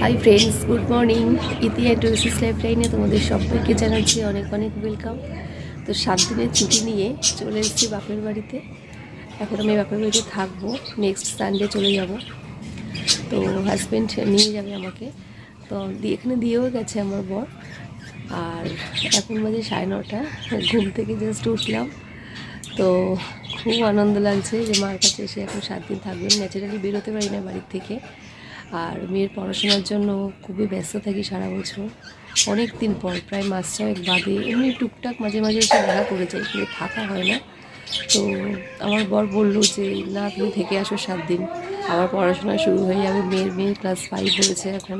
High friends good morning ইতিহাস tourist life লাইনে তোমাদের সবাইকে জানাচ্ছি অনেক অনেক ওয়েলকাম তো সাত দিনের ছুটি নিয়ে চলে এসেছি বাপের বাড়িতে। এখন আমি বাপের বাড়িতে থাকব। নেক্সট সানডে চলে যাব। তো হাজব্যান্ড নিয়ে যাবে আমাকে। তো এখানে দিয়েও গেছে আমার বর। আর এখন বাজে সাড়ে নটা। ঘুম থেকে জাস্ট উঠলাম। তো খুব আনন্দ লাগছে যে মার কাছে এসে এখন সাত দিন থাকবেন ন্যাচারালি বেরোতে পারি না বাড়ির থেকে। আর মেয়ের পড়াশোনার জন্য খুবই ব্যস্ত থাকি সারা বছর। অনেক দিন পর, প্রায় মাস ছয়েক বাদে এমনি টুকটাক মাঝে মাঝে এসে দেখা করে যাই, কিন্তু থাকা হয় না। তো আমার বর বলল যে, না, তুমি থেকে আসো সাত দিন। আবার পড়াশোনা শুরু হয়ে যাবে, মেয়ের মেয়ে ক্লাস ফাইভ হয়েছে এখন।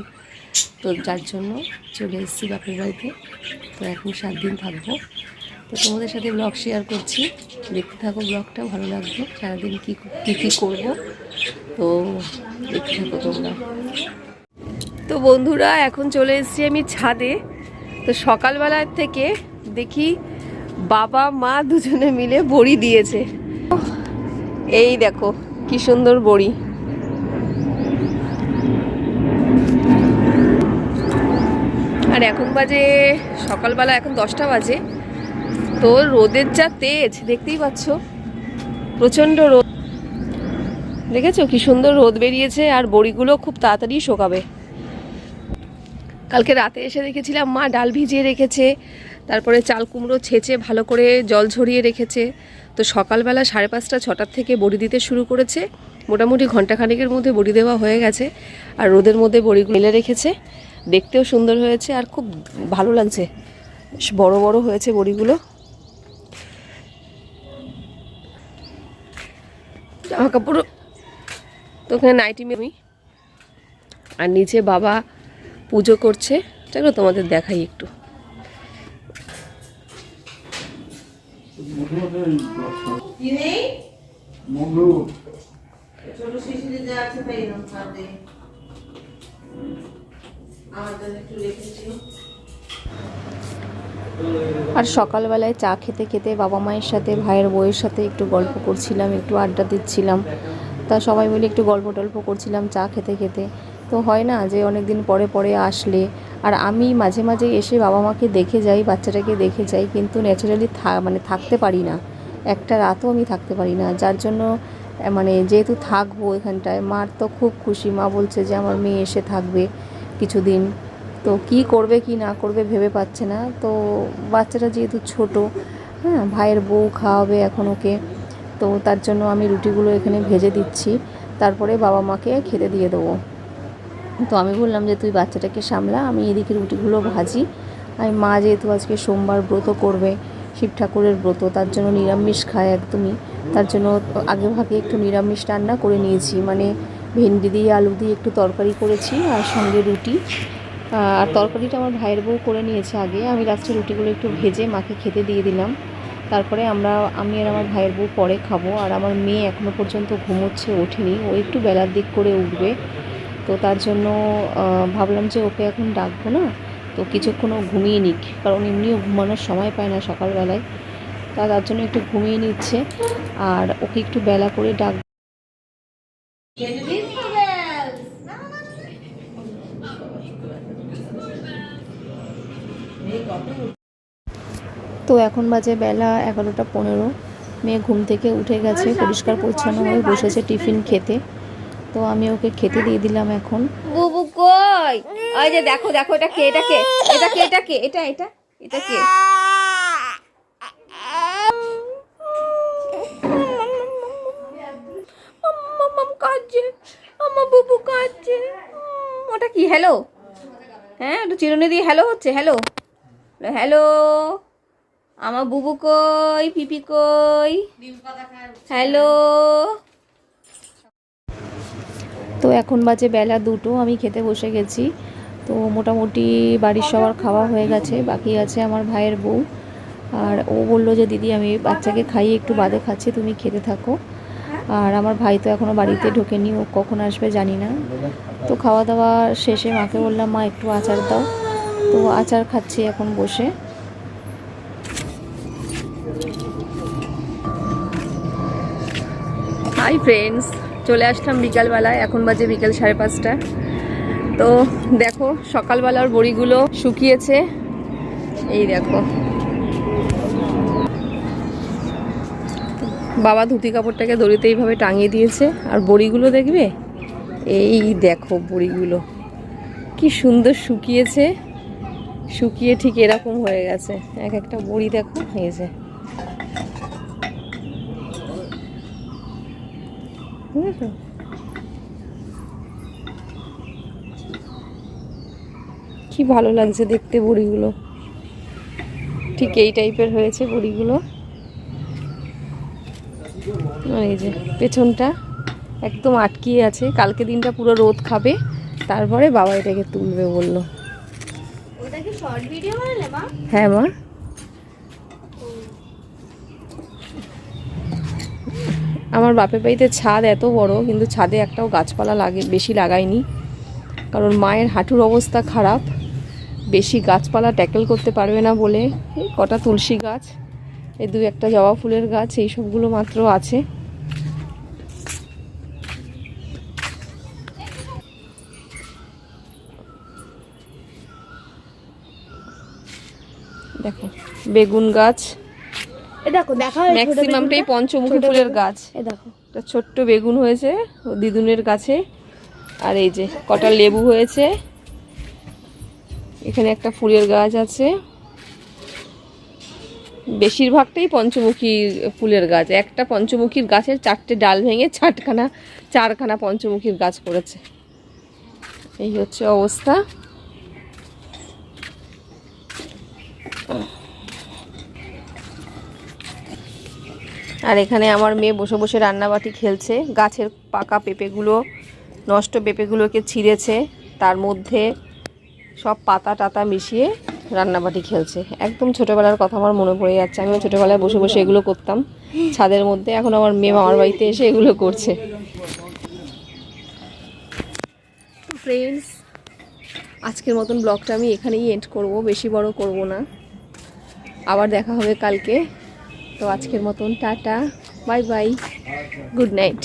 তো যার জন্য চলে এসেছি বাপের বাড়িতে। তো এখন সাত দিন থাকব। তো তোমাদের সাথে ব্লগ শেয়ার করছি। দেখতে থাকো ব্লগটা ভালো লাগবে। সারাদিন কী কী কী করব? তো দেখতে থাকো তোমরা। তো বন্ধুরা, এখন চলে এসেছি আমি ছাদে। তো সকালবেলার থেকে দেখি বাবা, মা দুজনে মিলে বড়ি দিয়েছে। এই দেখো, কি সুন্দর বড়ি। আর এখন বাজে সকালবেলা, এখন দশটা বাজে। তো রোদের যা তেজ, দেখতেই পাচ্ছ? প্রচণ্ড রোদ। দেখেছ কি সুন্দর রোদ বেরিয়েছে আর বড়িগুলো খুব তাড়াতাড়ি শোকাবে। কালকে রাতে এসে দেখেছিলাম মা ডাল ভিজিয়ে রেখেছে, তারপরে চাল কুমড়ো ছেঁচে ভালো করে জল ঝরিয়ে রেখেছে। তো সকালবেলা সাড়ে পাঁচটা, ছটার থেকে বড়ি দিতে শুরু করেছে। মোটামুটি ঘন্টাখানেকের মধ্যে বড়ি দেওয়া হয়ে গেছে আর রোদের মধ্যে বড়িগুলো মেলে রেখেছে। দেখতেও সুন্দর হয়েছে আর খুব ভালো লাগছে। বড় বড় হয়েছে বড়িগুলো। জামা কাপড় তো ওখানে নাইটি আমি আর নিচে বাবা পুজো করছে। চলো তোমাদের দেখাই একটু। আমার জন্য একটু রেখেছি আর সকালবেলায় চা খেতে খেতে বাবা মায়ের সাথে, ভাইয়ের বউয়ের সাথে একটু গল্প করছিলাম, একটু আড্ডা দিচ্ছিলাম। তা সবাই মিলে একটু গল্প টল্প করছিলাম, চা খেতে খেতে। তো হয় না যে অনেক দিন পরে পরে আসলে। আর আমি মাঝে মাঝে এসে বাবা মাকে দেখে যাই, বাচ্চাটাকে দেখে যাই, কিন্তু ন্যাচারালি মানে থাকতে পারি না। একটা রাতও আমি থাকতে পারি না। যার জন্য মানে যেহেতু থাকব এখানটায়, মার তো খুব খুশি। মা বলছে যে, আমার মেয়ে এসে থাকবে কিছুদিন। তো কি করবে, কি না করবে ভেবে পাচ্ছে না। তো বাচ্চাটা যেহেতু ছোট হ্যাঁ ভাইয়ের বউ খাওয়াবে এখন ওকে। তো তার জন্য আমি রুটিগুলো এখানে ভেজে দিচ্ছি। তারপরে বাবা মাকে খেতে দিয়ে দেবো। তো আমি বললাম যে, তুই বাচ্চাটাকে সামলা, আমি এদিকে রুটিগুলো ভাজি। আমি মা যেহেতু আজকে সোমবার ব্রত করবে, শিব ঠাকুরের ব্রত, তার জন্য নিরামিষ খায় একদমই। তার জন্য আগে ভাগে একটু নিরামিষ রান্না করে নিয়েছি। মানে ভেন্ডি দিয়ে, আলু দিয়ে একটু তরকারি করেছি আর সঙ্গে রুটি। আর তরকারিটা আমার ভাইয়ের বউ করে নিয়েছে আগে। আমি লাস্টে রুটিগুলো একটু ভেজে মাকে খেতে দিয়ে দিলাম। তারপরে আমরা, আমি আর আমার ভাইয়ের বউ পরে খাব। আর আমার মেয়ে এখনও পর্যন্ত ঘুমোচ্ছে, ওঠেনি। ও একটু বেলার দিক করে উঠবে। তো তার জন্য ভাবলাম যে ওকে এখন ডাকবো না। তো কিছুক্ষণ ও ঘুমিয়ে নিক, কারণ এমনিও ঘুমানোর সময় পায় না সকালবেলায়। তা তার জন্য একটু ঘুমিয়ে নিচ্ছে। আর ওকে একটু বেলা করে ডাক তো এখন বাজে বেলা এগারোটা পনেরো। মেয়ে ঘুম থেকে উঠে গেছে, পরিষ্কার পরিচ্ছন্ন হয়ে বসেছে টিফিন খেতে। তো আমি ওকে খেতে দিয়ে দিলাম এখন। বুবু কই? ওই যে দেখো দেখো, এটা কে এটা কে? এটা কে এটা কে? এটা এটা এটা কে? ওটা কি? হ্যালো হ্যাঁ একটু চিরুনি দিয়ে হ্যালো হচ্ছে হ্যালো হ্যালো, আমার বুবু কই, পিপি কই? হ্যালো। তো এখন বাজে বেলা দুটো, আমি খেতে বসে গেছি। তো মোটামুটি বাড়ির সবার খাওয়া হয়ে গেছে, বাকি আছে আমার ভাইয়ের বউ। আর ও বলল যে, দিদি, আমি বাচ্চাকে খাইয়ে একটু বাদে খাচ্ছি, তুমি খেতে থাকো। আর আমার ভাই তো এখনও বাড়িতে ঢোকেনি, ও কখন আসবে জানি না। তো খাওয়া দাওয়া শেষে মাকে বললাম, মা, একটু আচার দাও। তো আচার খাচ্ছি এখন বসে। হাই ফ্রেন্ডস চলে আসলাম বিকালবেলায়, এখন বাজে বিকেল সাড়ে পাঁচটা। তো দেখো, সকালবেলার বড়িগুলো শুকিয়েছে। এই দেখো। বাবা ধুতি কাপড়টাকে দড়িতে এইভাবে টাঙিয়ে দিয়েছে। আর বড়িগুলো দেখবে? এই দেখো বড়িগুলো। কি সুন্দর শুকিয়েছে। শুকিয়ে ঠিক এরকম হয়ে গেছে। এক একটা বড়ি দেখো হয়েছে কি ভালো লাগছে দেখতে বড়িগুলো। ঠিক এই টাইপের হয়েছে বড়িগুলো। এই যে, পেছনটা একদম আটকিয়ে আছে। কালকে দিনটা পুরো রোদ খাবে, তারপরে বাবা এটাকে তুলবে বলল। শর্ট ভিডিও বানালে মা? হ্যাঁ মা। আমার বাপের বাড়িতে ছাদ এত বড়, কিন্তু ছাদে একটাও গাছপালা লাগে, বেশি লাগাইনি। কারণ মায়ের হাঁটুর অবস্থা খারাপ। বেশি গাছপালা ট্যাকেল করতে পারবে না বলে কটা তুলসী গাছ, এই দু একটা জবা ফুলের গাছ, এই সবগুলো মাত্র আছে। দেখো বেগুন গাছ। দেখো দেখা ম্যাক্সিমামটাই পঞ্চমুখী ফুলের গাছ। এ দেখো। একটা ছোট্ট বেগুন হয়েছে দিদুনের গাছে আর এই যে কটা লেবু হয়েছে। এখানে একটা ফুলের গাছ আছে। বেশিরভাগটাই পঞ্চমুখী ফুলের গাছ। একটা পঞ্চমুখীর গাছের চারটে ডাল ভেঙে চারখানা চারখানা পঞ্চমুখীর গাছ করেছে এই হচ্ছে অবস্থা। আর এখানে আমার মেয়ে বসে বসে রান্নাবাটি খেলছে। গাছের পাকা পেঁপেগুলো, নষ্ট পেঁপেগুলোকে ছিঁড়েছে। তার মধ্যে সব পাতা টাতা মিশিয়ে রান্নাবাটি খেলছে। একদম ছোটোবেলার কথা আমার মনে পড়ে যাচ্ছে। আমিও ছোটোবেলায় বসে বসে এগুলো করতাম। ছাদের মধ্যে এখন আমার মেয়ে মামার বাড়িতে এসে এগুলো করছে। ফ্রেন্ডস আজকের মতন ব্লগটা আমি এখানেই এন্ড করব। বেশি বড় করব না। আবার দেখা হবে কালকে। তো আজকের মতন tata bye bye good night.